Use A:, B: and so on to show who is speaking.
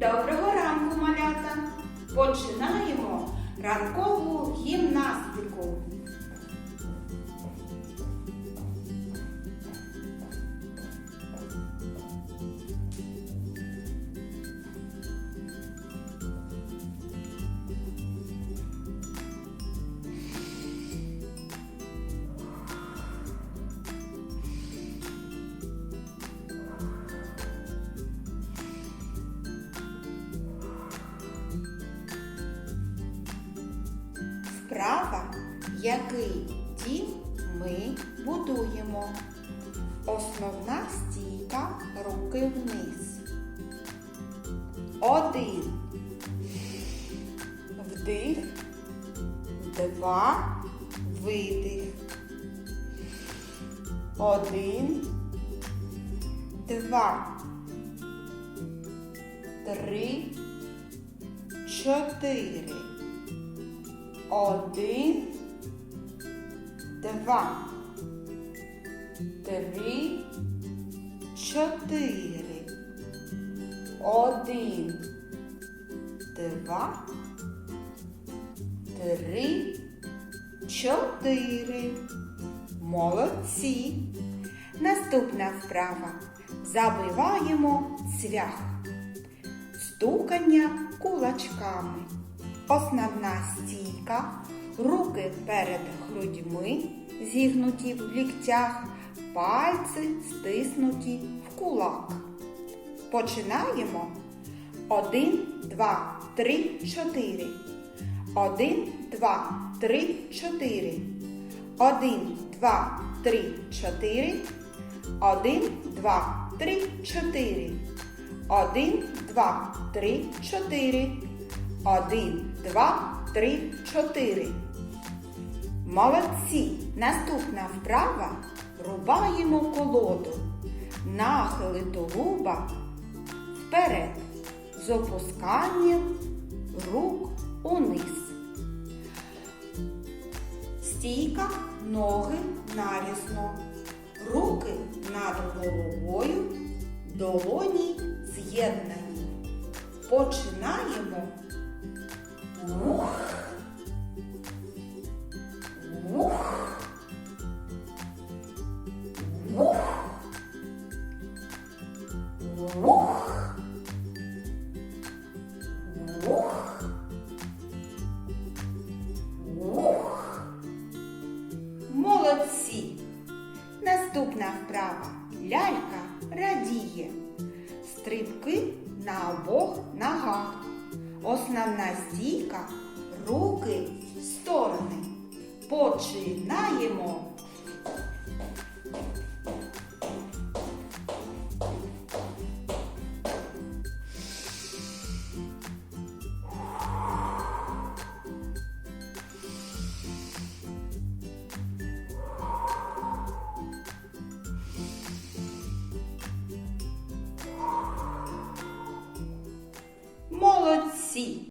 A: Доброго ранку, малята! Починаємо ранкову гімнастику. Вправа, який дім ми будуємо. Основна стійка руки вниз. Один. Вдих. Два. Видих. Один. Два. Три. Чотири. Один, два, три, чотири. Один, два, три, чотири. Молодці. Наступна вправа. Забиваємо цвях. Стукання кулачками. Основна стійка, руки перед грудьми, зігнуті в ліктях, пальці стиснуті в кулак. Починаємо. Один, два, три, чотири. Один, два, три, чотири. Один, два, три, чотири. Один, два, три, чотири. Один, два, три, чотири. Один, два, три, чотири. Молодці. Наступна вправа рубаємо колоду. Нахили тулуба вперед. З опусканням рук униз. Стійка, ноги нарісно. Руки над головою, долоні з'єднані. Починаємо. Ух. Ух. Ух. Ух. Молодці! Наступна вправа. Лялька радіє. Стрибки на обох ногах. Основна стійка руки в сторони. Починаємо. sea.